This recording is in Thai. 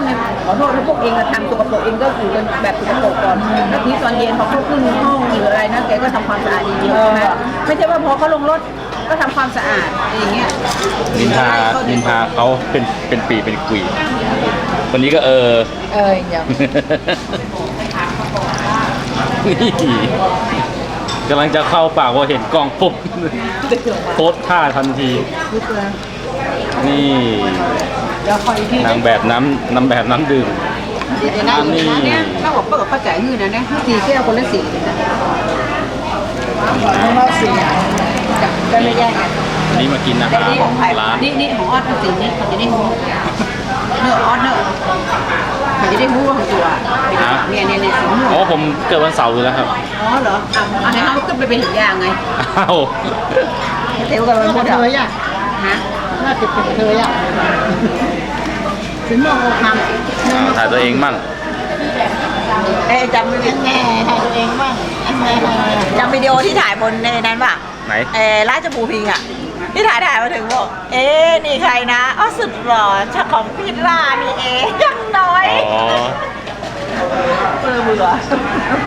ต้นเนี่ยขอโทษนะพวกเองอะทำสกปรกเองก็อยู่กันแบบสกปรกก่อนแล้วทีตอนเย็นพอเขาขึ้นห้องหรืออะไรนะแกก็ทำความสะอาดดีๆใช่ไหมไม่ใช่ว่าพอเขาลงรถก็ทำความสะอาดอะไรอย่างเงี้ยนินทานินทาเขาเป็นเป็นปีเป็นกุยวันนี้ก็เออ เอออย่างนี่กำลังจะเข้าปากพอเห็นกล้องปุ๊บโพสท่าทันที นี่เดี๋ยวคอยที่นางแบบน้ำนางแบบน้ำดื่ม เดี๋ยวนะอยู่นะเนี่ยต้องบอกเปิดเข้าใจหื้อนะเนี่ยสี่แก้วคนละสี่เลยนะไม่ว่าสี่ก็ไม่แยกกันอันนี้มากินอาแต่หารนี่ของใครร้านนี่นี่ของออดเป็นสีนี้มันจะได้หูเนื้อออดเนื้อมันจะได้หูของตัวเนี่ยเนี่ยเนี่ยสีม่วงอ๋อผมเกิดวันเสาร์อยู่แล้วครับอ๋อเหรออะอันนี้เขาขึ้นไปเป็นหินยางไงอ้าวเทวกันเป็นคนเธออะฮะ น่าจะเป็นเธออะสีม่วงอกหักอ่าถ่ายตัวเองมั่งเอ๊ะจำไม่ได้แน่ถ่ายตัวเองบ้างจำวิดีโอที่ถ่ายบนในนั้นป่ะไหนเออราชบูพิงอะ ที่ถ่ายถ่ายมาถึงบอกเอ๊ะนี่ใครนะอ๋อสุดหล่อชักของพิล่านี่เองยังน้อย อ๋อเออเบื่อ